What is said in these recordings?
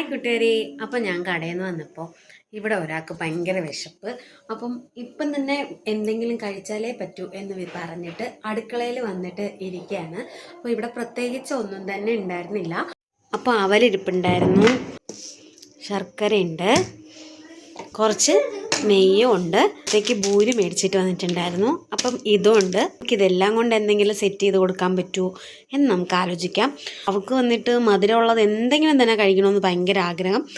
Hi കൂട്ടുകാരി. അപ്പം ഞാൻ കടയിൽ നിന്ന് വന്നപ്പോൾ ഇവിടെ ഒരാൾക്ക് ഭയങ്കര വിശപ്പ്. അപ്പം ഇപ്പം തന്നെ എന്തെങ്കിലും കഴിച്ചാലേ പറ്റൂ എന്ന് പറഞ്ഞിട്ട് അടുക്കളയിൽ വന്നിട്ട് ഇരിക്കുകയാണ് അപ്പോൾ ഇവിടെ പ്രത്യേകിച്ച് ഒന്നും തന്നെ ഉണ്ടായിരുന്നില്ല. അപ്പോൾ അവലിരിപ്പുണ്ടായിരുന്നു ശർക്കരയുണ്ട്. കുറച്ച് നെയ്യും ഉണ്ട്. ഇതേക്ക് ഭൂരി മേടിച്ചിട്ട് വന്നിട്ടുണ്ടായിരുന്നു. അപ്പം ഇതും ഉണ്ട് നമുക്ക് ഇതെല്ലാം കൊണ്ട് എന്തെങ്കിലും സെറ്റ് ചെയ്ത് കൊടുക്കാൻ പറ്റുമോ എന്ന് നമുക്ക് ആലോചിക്കാം. അവൾക്ക് വന്നിട്ട് മധുരമുള്ളത് എന്തെങ്കിലും തന്നെ കഴിക്കണമെന്ന് ഭയങ്കര ആഗ്രഹം.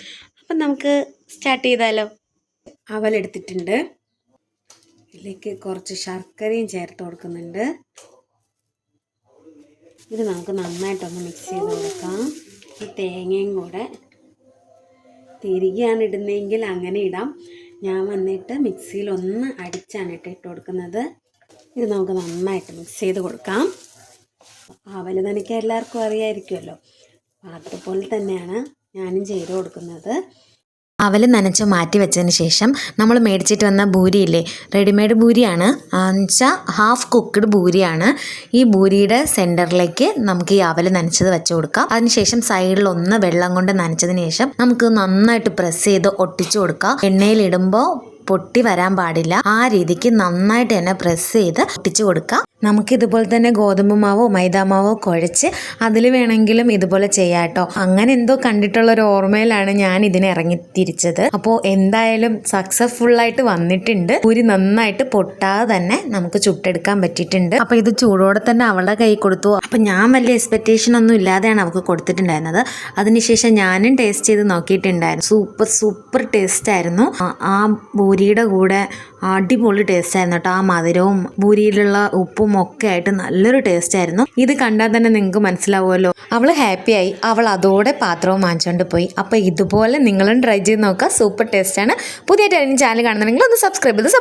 അപ്പം നമുക്ക് സ്റ്റാർട്ട് ചെയ്താലോ? അവലെടുത്തിട്ടുണ്ട് ഇതിലേക്ക് കുറച്ച് ശർക്കരയും ചേർത്ത് കൊടുക്കുന്നുണ്ട്. ഇത് നമുക്ക് നന്നായിട്ടൊന്ന് മിക്സ് ചെയ്ത് കൊടുക്കാം. ഈ തേങ്ങയും കൂടെ. തിരികെയാണ് ഇടുന്നതെങ്കിൽ അങ്ങനെ ഇടാം. ഞാൻ വന്നിട്ട് മിക്സിയിൽ ഒന്ന് അടിച്ചാണ് ഇട്ട് ഇട്ട് കൊടുക്കുന്നത്. ഇത് നമുക്ക് നന്നായിട്ട് മിക്സ് ചെയ്ത് കൊടുക്കാം. അവൽ നനയ്ക്കാൻ എല്ലാവർക്കും അറിയായിരിക്കുമല്ലോ. അതുപോലെ തന്നെയാണ് ഞാനും ചെയ്ത് കൊടുക്കുന്നത്. അവൽ നനച്ച് മാറ്റി വെച്ചതിന് ശേഷം നമ്മൾ മേടിച്ചിട്ട് വന്ന ഭൂരിയില്ലേ? റെഡിമെയ്ഡ് ഭൂരിയാണ്. എന്നുവെച്ചാൽ ഹാഫ് കുക്ക്ഡ് ഭൂരിയാണ്. ഈ ഭൂരിയുടെ സെന്ററിലേക്ക് നമുക്ക് ഈ അവൽ നനച്ചത് വെച്ച് കൊടുക്കാം. അതിനുശേഷം സൈഡിൽ ഒന്ന് വെള്ളം കൊണ്ട് നനച്ചതിന് ശേഷം നമുക്ക് നന്നായിട്ട് പ്രസ് ചെയ്ത് ഒട്ടിച്ചു കൊടുക്കാം. എണ്ണയിലിടുമ്പോൾ പൊട്ടി വരാൻ പാടില്ല. ആ രീതിക്ക് നന്നായിട്ട് തന്നെ പ്രസ് ചെയ്ത് ഒട്ടിച്ചു കൊടുക്കുക നമുക്ക് ഇതുപോലെ തന്നെ ഗോതമ്പ് മാവോ മൈദാ മാവോ കുഴച്ച് അതിൽ വേണമെങ്കിലും ഇതുപോലെ ചെയ്യാം കേട്ടോ അങ്ങനെ എന്തോ കണ്ടിട്ടുള്ള ഒരു ഓർമ്മയിലാണ് ഞാൻ ഇതിനെ ഇറങ്ങി തിരിച്ചത് അപ്പോൾ എന്തായാലും സക്സസ്ഫുൾ ആയിട്ട് വന്നിട്ടുണ്ട്. പൂരി നന്നായിട്ട് പൊട്ടാതെ തന്നെ നമുക്ക് ചുട്ടെടുക്കാൻ പറ്റിയിട്ടുണ്ട്. അപ്പോൾ ഇത് ചൂടോടെ തന്നെ അവളുടെ കൈ കൊടുത്തു. അപ്പോൾ ഞാൻ വലിയ എക്സ്പെക്റ്റേഷൻ ഒന്നും ഇല്ലാതെയാണ് അവൾക്ക് കൊടുത്തിട്ടുണ്ടായിരുന്നത്. അതിനുശേഷം ഞാനും ടേസ്റ്റ് ചെയ്ത് നോക്കിയിട്ടുണ്ടായിരുന്നു. സൂപ്പർ സൂപ്പർ ടേസ്റ്റ് ആയിരുന്നു. ആ- പൂരിയുടെ കൂടെ അടിപൊളി ടേസ്റ്റ് ആയിരുന്നു കേട്ടോ. ആ മധുരവും ഭൂരിയിലുള്ള ഉപ്പും ഒക്കെ ആയിട്ട് നല്ലൊരു ടേസ്റ്റ് ആയിരുന്നു. ഇത് കണ്ടാൽ തന്നെ നിങ്ങൾക്ക് മനസ്സിലാവുമല്ലോ. അവൾ ഹാപ്പിയായി അവൾ അതോടെ പാത്രവും വാങ്ങിച്ചുകൊണ്ട് പോയി. അപ്പോൾ ഇതുപോലെ നിങ്ങളും ട്രൈ ചെയ്ത് നോക്കുക. സൂപ്പർ ടേസ്റ്റ് ടേസ്റ്റാണ് പുതിയ ചാനൽ കാണുന്നുണ്ടെങ്കിൽ ഒന്ന് സബ്സ്ക്രൈബ് ചെയ്ത്